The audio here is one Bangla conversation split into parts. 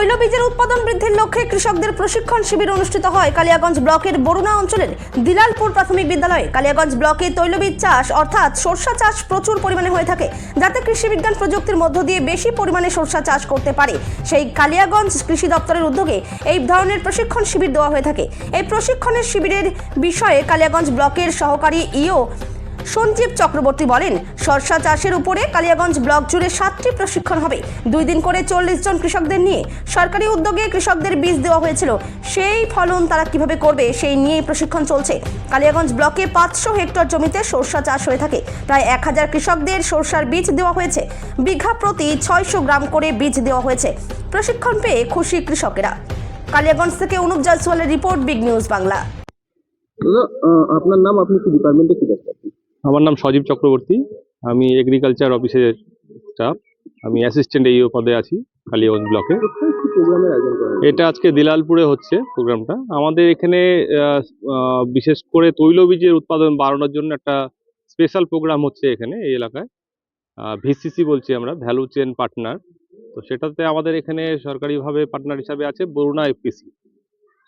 তৈলবীজের উৎপাদন বৃদ্ধির লক্ষ্যে কৃষকদের প্রশিক্ষণ শিবির অনুষ্ঠিত হয়। কালিয়াগঞ্জ ব্লকের বরুণা অঞ্চলের দিলালপুর প্রাথমিক বিদ্যালয়ে কালিয়াগঞ্জ ব্লকে তৈলবীজ চাষ, অর্থাৎ সরষা চাষ প্রচুর পরিমাণে হয়ে থাকে, যাতে কৃষিবিজ্ঞান প্রযুক্তির মধ্য দিয়ে বেশি পরিমাণে সরষা চাষ করতে পারে। সেই কালিয়াগঞ্জ কৃষি দপ্তরের উদ্যোগে এই ধরনের প্রশিক্ষণ শিবির দেওয়া হয়ে থাকে। এই প্রশিক্ষণের শিবিরের বিষয়ে কালিয়াগঞ্জ ব্লকের সহকারী ইও সঞ্জীব চক্রবর্তী বলেন, সরষা চাষের উপরে কালিয়াগঞ্জ ব্লক জুড়ে সাতটি প্রশিক্ষণ হবে। দুই দিন করে চল্লিশ জন কৃষকদের নিয়ে সরকারি উদ্যোগে কৃষকদের বীজ দেওয়া হয়েছিল। সেই ফলন তারা কীভাবে করবে, সেই নিয়ে প্রশিক্ষণ চলছে। কালিয়াগঞ্জ ব্লকে পাঁচশো হেক্টর জমিতে সরষা চাষ হয়ে থাকে। প্রায় এক হাজার কৃষকদের সরষার বীজ দেওয়া হয়েছে। বিঘা প্রতি ছয়শো গ্রাম করে বীজ দেওয়া হয়েছে। প্রশিক্ষণ পেয়ে খুশি কৃষকেরা। কালিয়াগঞ্জ থেকে অনুপ জয়সওয়ালের রিপোর্ট, বিগ নিউজ বাংলা। আপনার নাম, আপনি কি ডিপার্টমেন্টে কি আমার নাম সজীব চক্রবর্তী। আমি এগ্রিকালচার অফিসের স্টাফ আমি অ্যাসিস্ট্যান্ট এইও পদে আছি, কালিয়াগঞ্জ ব্লকে? এটা আজকে দিলালপুরে হচ্ছে প্রোগ্রামটা। আমাদের এখানে বিশেষ করে তৈলবীজের উৎপাদন বাড়ানোর জন্য একটা স্পেশাল প্রোগ্রাম হচ্ছে এখানে, এই এলাকায়। ভিসিসি বলছি আমরা, ভ্যালু চেন পার্টনার। তো সেটাতে আমাদের এখানে সরকারিভাবে পার্টনার হিসাবে আছে বরুণা এফপিসি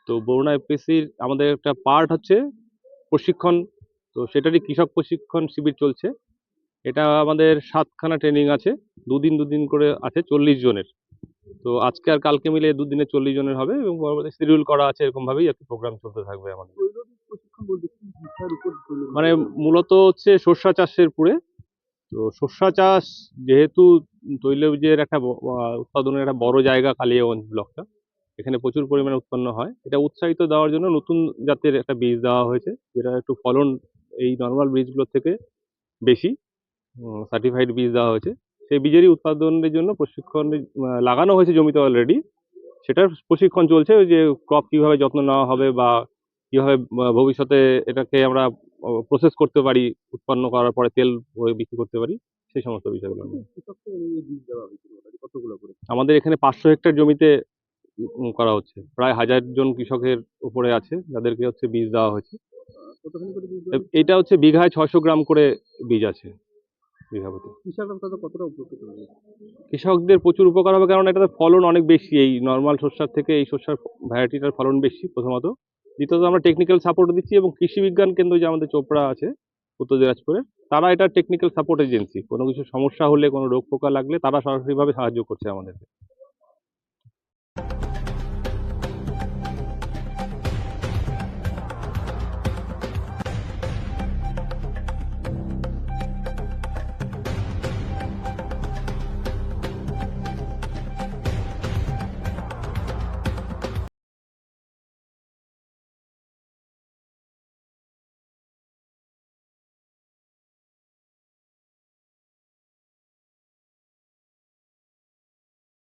তো বরুণা এফপিসির আমাদের একটা পার্ট হচ্ছে প্রশিক্ষণ তো সেটারই কৃষক প্রশিক্ষণ শিবির চলছে। এটা আমাদের সাতখানা ট্রেনিং আছে, দুদিন দুদিন করে আছে চল্লিশ জনের। তো আজকে আর কালকে মিলে দুদিনে চল্লিশ জনের হবে এবং পরবর্তী শিডিউল করা আছে এরকম ভাবেই একটা প্রোগ্রাম চলতে থাকবে আমাদের? মানে মূলত হচ্ছে সর্ষা চাষের পুরে। তো সর্ষা চাষ যেহেতু তৈলবীজের একটা উৎপাদনের একটা বড় জায়গা কালিয়াগঞ্জ ব্লকটা, এখানে প্রচুর পরিমাণে উৎপন্ন হয়। এটা উৎসাহিত দেওয়ার জন্য নতুন জাতের একটা বীজ দেওয়া হয়েছে, যেটা একটু ফলন এই নর্মাল বীজগুলোর থেকে বেশি সার্টিফাইড বীজ দেওয়া হয়েছে। সেই বীজেরই উৎপাদনের জন্য প্রশিক্ষণ লাগানো হয়েছে জমিতে অলরেডি সেটার প্রশিক্ষণ চলছে যে ক্রপ কীভাবে যত্ন নেওয়া হবে বা কীভাবে ভবিষ্যতে এটাকে আমরা প্রসেস করতে পারি উৎপন্ন করার পরে তেল বিক্রি করতে পারি সেই সমস্ত বিষয়গুলো আমাদের এখানে পাঁচশো হেক্টর জমিতে করা হচ্ছে। প্রায় হাজার জন কৃষকের উপরে আছে যাদেরকে হচ্ছে বীজ দেওয়া হয়েছে। এটা হচ্ছে বিঘায় ছয়শো গ্রাম করে বীজ আছে বিঘা প্রতি কৃষকরা তাদের কতটা উপকৃত হবে? কৃষকদের প্রচুর উপকার হবে কারণ এটাতে ফলন অনেক বেশি। এই নর্মাল শস্যার থেকে এই শস্যার ভ্যারাইটিটার ফলন বেশি প্রথমত। দ্বিতীয়ত আমরা টেকনিক্যাল সাপোর্ট দিচ্ছি এবং কৃষি বিজ্ঞান কেন্দ্র যে আমাদের চোপড়া আছে উত্তর দিনাজপুরে তারা এটা টেকনিক্যাল সাপোর্ট এজেন্সি কোনো কিছু সমস্যা হলে কোনো রোগ পোকা লাগলে তারা সরাসরিভাবে সাহায্য করছে আমাদেরকে।